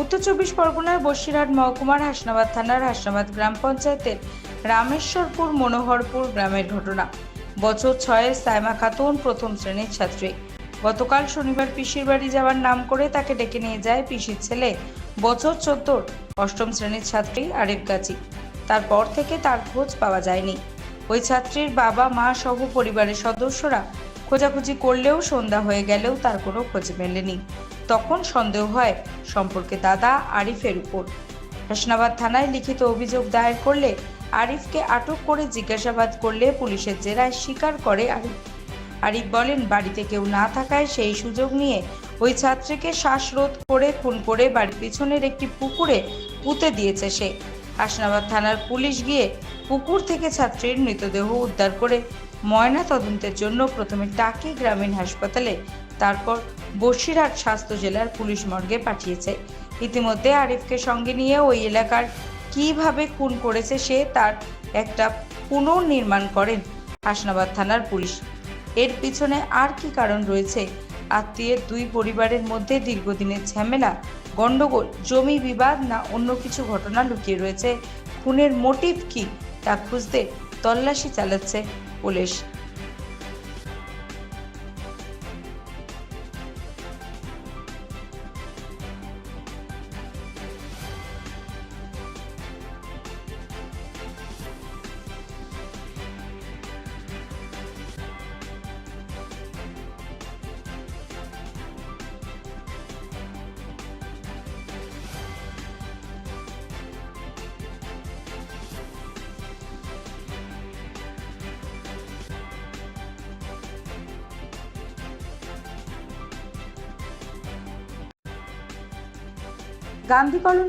উত্তর চব্বিশ পরগনার বসিরহাট মহকুমার হাসনাবাদ থানার হাসনাবাদ গ্রাম পঞ্চায়েতের রামেশ্বরপুর মনোহরপুর গ্রামের ঘটনা। বছর ছয়ের সাইমা খাতুন প্রথম শ্রেণির ছাত্রী। গতকাল শনিবার পিসির বাড়ি যাওয়ার নাম করে তাকে ডেকে নিয়ে যায় পিসির ছেলে বছর চোদ্দোর অষ্টম শ্রেণির ছাত্রী আরিফ গাজী। তারপর থেকে তার খোঁজ পাওয়া যায়নি। ওই ছাত্রীর বাবা, মা সহ পরিবারের সদস্যরা খোঁজাখুঁজি করলেও সন্ধ্যা হয়ে গেলেও তার কোনো খোঁজ মেলেনি। তখন সন্দেহ হয় সম্পর্কে দাদা আরিফের উপর। হাসনাবাদ থানায় লিখিত অভিযোগ দায়ের করলে আরিফকে আটক করে জিজ্ঞাসাবাদ করলে পুলিশের জেরায় স্বীকার করে আরিফ। আরিফ বলেন, বাড়িতে কেউ না থাকায় সেই সুযোগ নিয়ে ওই ছাত্রীকে শ্বাসরোধ করে খুন করে বাড়ির পিছনের একটি পুকুরে পুঁতে দিয়েছে সে। হাসনাবাদ থানার পুলিশ গিয়ে পুকুর থেকে ছাত্রীর মৃতদেহ উদ্ধার করে ময়না তদন্তের জন্য প্রথমে টাকি গ্রামীণ হাসপাতালে তারপর বসিরহাট স্বাস্থ্য জেলার পুলিশ মর্গে পাঠিয়েছে। ইতিমধ্যে আরিফকে সঙ্গে নিয়ে ওই এলাকার কীভাবে খুন করেছে সে তার একটা পুনর্নির্মাণ করেন হাসনাবাদ থানার পুলিশ। এর পিছনে আর কি কারণ রয়েছে? আত্মীয়ের দুই পরিবারের মধ্যে দীর্ঘদিনের ঝামেলা গণ্ডগোল জমি বিবাদ না অন্য কিছু ঘটনা লুকিয়ে রয়েছে? খুনের মোটিভ কি তা খুঁজতে তল্লাশি চালাচ্ছে পুলিশ। গান্ধী কলোনি